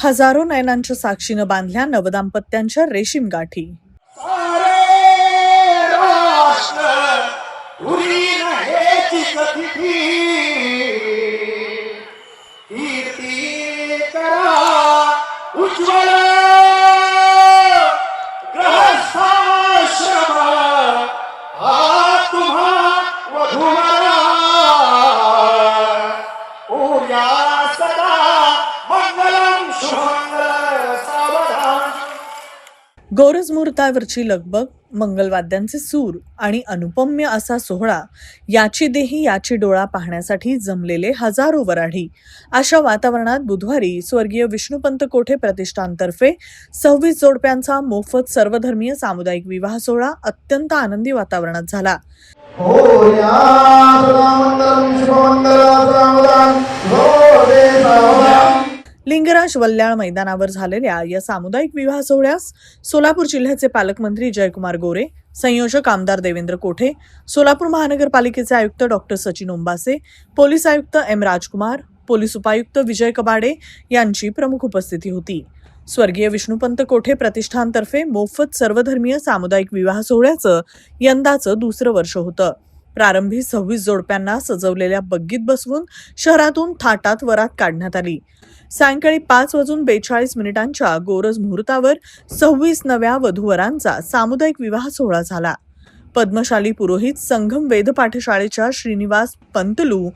हजारो नयनांच्या साक्षीनं बांधल्या नवदाम्पत्यांच्या रेशीम गाठी. उरी गोरज मुहूर्तावरची लगबग मंगलवाद्यांचे सूर आणि अनुपम्य असा सोहळा याची देही याची डोळा पाहण्यासाठी जमलेले हजारो वराढी. अशा वातावरणात बुधवारी स्वर्गीय विष्णुपंत कोठे प्रतिष्ठानतर्फे सव्वीस जोडप्यांचा मोफत सर्वधर्मीय सामुदायिक विवाह सोहळा अत्यंत आनंदी वातावरणात झाला. होया लिंगराज वल्याळ मैदानावर झालेल्या या सामुदायिक विवाह सोहळ्यास सोलापूर जिल्ह्याचे पालकमंत्री जयकुमार गोरे संयोजक आमदार देवेंद्र कोठे सोलापूर महानगरपालिकेचे आयुक्त डॉक्टर सचिन ओंबासे पोलीस आयुक्त एम राजकुमार पोलीस उपायुक्त विजय कबाडे यांची प्रमुख उपस्थिती होती. स्वर्गीय विष्णुपंत कोठे प्रतिष्ठानतर्फे मोफत सर्वधर्मीय सामुदायिक विवाह सोहळ्याचं यंदाचं दुसरं वर्ष होतं. प्रारंभी सव्वीस जोडप्यांना सजवलेल्या बग्गीत बसवून शहरातून थाटात वरात काढण्यात आली सायंकाळी पाच वाजून बेचाळीस मिनिटांच्या गोरज मुहूर्तावर सव्वीस नव्या वधूवरांचा सामुदायिक विवाह सोहळा झाला पद्मशाली पुरोहित संगम वेद पाठशाळेच्या श्रीनिवास पंतलू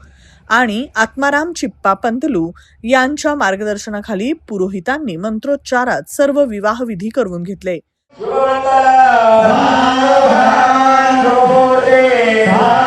आणि आत्माराम चिप्पा पंतलू यांच्या मार्गदर्शनाखाली पुरोहितांनी मंत्रोच्चारात सर्व विवाह विधी करून घेतले Yeah.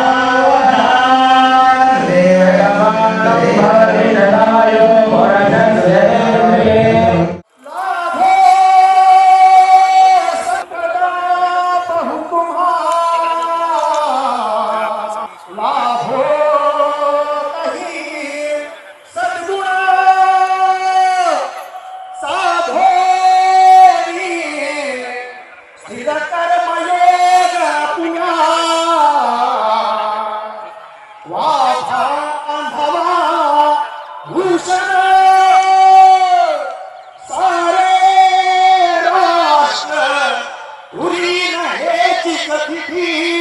Santa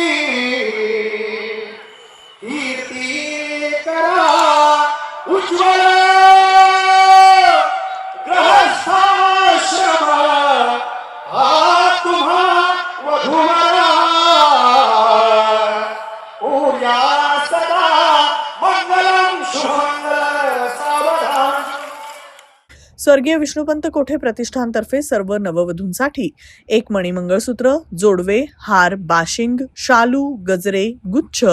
स्वर्गीय विष्णुपंत कोठे प्रतिष्ठानतर्फे सर्व नववधूंसाठी? एक मणिमंगळसूत्र जोडवे हार बाशिंग शालू गजरे गुच्छ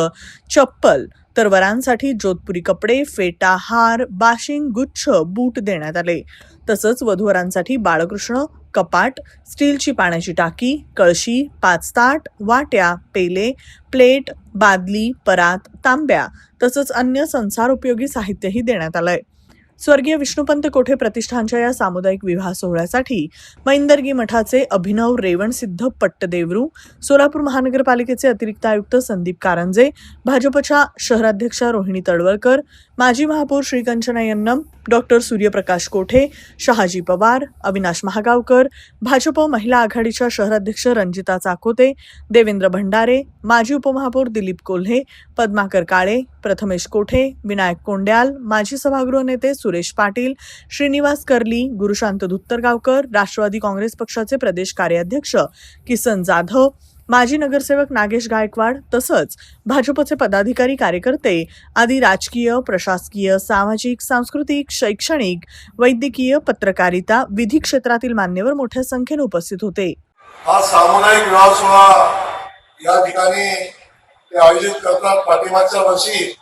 चप्पल. तर वरांसाठी जोधपुरी कपडे फेटा हार बाशिंग गुच्छ बूट देण्यात आले. तसंच वधूवरांसाठी बाळकृष्ण कपाट स्टीलची पाण्याची टाकी कळशी पाच ताट वाट्या पेले प्लेट बादली परात तांब्या. तसंच अन्य संसार उपयोगी साहित्यही देण्यात आलंय. स्वर्गीय विष्णुपंत कोठे प्रतिष्ठानच्या या सामुदायिक विवाह सोहळ्यासाठी? मैंदर्गी मठाचे अभिनव रेवणसिद्ध पट्टदेवरू सोलापूर महानगरपालिकेचे अतिरिक्त आयुक्त संदीप कारंजे भाजपच्या शहराध्यक्षा रोहिणी तडवळकर माजी महापौर श्रीकंचना यन्नम डॉक्टर सूर्यप्रकाश कोठे शहाजी पवार अविनाश महागावकर भाजप महिला आघाडीच्या शहराध्यक्ष रंजिता चाकोते देवेंद्र भंडारे माजी उपमहापौर दिलीप कोल्हे पद्माकर काळे प्रथमेश कोठे विनायक कोंड्याल माजी सभागृह नेते सुरेश पाटील श्रीनिवास कर्ली गुरुशांत धुत्तरगावकर राष्ट्रवादी काँग्रेस पक्षाचे प्रदेश कार्याध्यक्ष किसन जाधव माजी नगरसेवक नागेश गायकवाड तसंच भाजपचे पदाधिकारी कार्यकर्ते आदी राजकीय प्रशासकीय सामाजिक सांस्कृतिक शैक्षणिक वैद्यकीय पत्रकारिता विधी क्षेत्रातील मान्यवर मोठ्या संख्येने उपस्थित होते. हा सामुदायिक विवाह सोहळा या ठिकाणी ते आयोजित करतात. पाठिंबाच्या वर्षी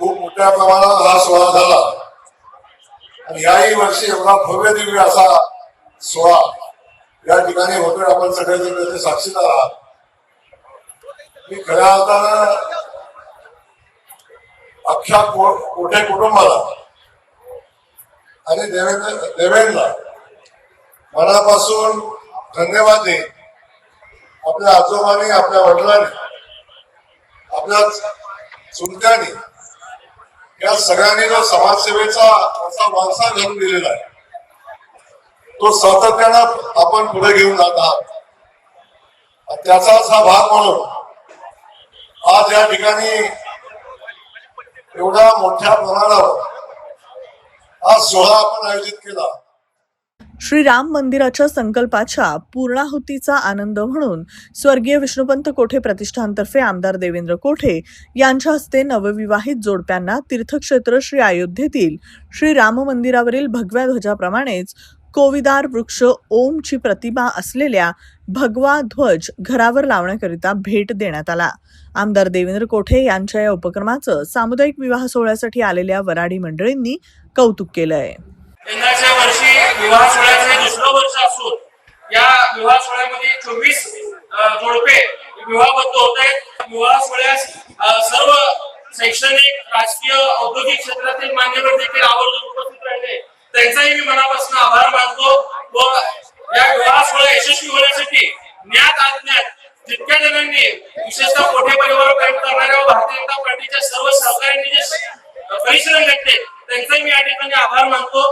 खूप मोठ्या प्रमाणात हा सोहळा झाला. आणि याही वर्षी एवढा भव्य दिव्य असा सोहळा या ठिकाणी होतोय आपण सगळेजण त्याचे साक्षीदार आहात. मी खऱ्या अर्थानं अख्ख्या को- कोठे कुटुंबाला आणि देवेंद्र देवेंद्रला मनापासून धन्यवाद दे आपल्या आजोबांनी आपल्या वडिलांनी आपल्या चुलत्यानी या सगळ्यांनी जो समाजसेवेचा असा वारसा घालून दिलेला आहे. तो सातत्यानं आपण पुढे घेऊन जात आहात. त्याचाच हा भाग म्हणून आज या ठिकाणी एवढ्या मोठ्या प्रमाणावर हा सोहळा आपण आयोजित केला. श्री राम मंदिराच्या संकल्पाच्या पूर्णाहुतीचा आनंद म्हणून स्वर्गीय विष्णुपंत कोठे प्रतिष्ठानतर्फे आमदार देवेंद्र कोठे यांच्या हस्ते नवविवाहित जोडप्यांना तीर्थक्षेत्र श्री अयोध्येतील श्री राम मंदिरावरील भगव्या ध्वजाप्रमाणेच कोविदार वृक्ष ओमची प्रतिमा असलेल्या भगवा ध्वज घरावर लावण्याकरिता भेट देण्यात आला. आमदार देवेंद्र कोठे यांच्या या उपक्रमाचं सामुदायिक विवाह सोहळ्यासाठी आलेल्या वराडी मंडळींनी कौतुक केलं आहे यंदाच्या वर्षी विवाह सोहळ्याचे दुसरं वर्ष असून या विवाह सोहळ्यामध्ये चोवीस जोडपे विवाहबद्ध होत आहेत. विवाह सोहळ्यास सर्व शैक्षणिक राजकीय औद्योगिक क्षेत्रातील मान्यवर देखील आवर्जून उपस्थित राहिले. त्यांचाही मी मनापासून आभार मानतो. व या विवाहासोहळा यशस्वी होण्यासाठी ज्ञात अज्ञात जितक्या जणांनी विशेषतः मोठे परिवार काम करणाऱ्या भारतीय जनता पार्टीच्या सर्व सहकार्यांनी जे परिश्रम घेतले त्यांचाही मी या ठिकाणी आभार मानतो.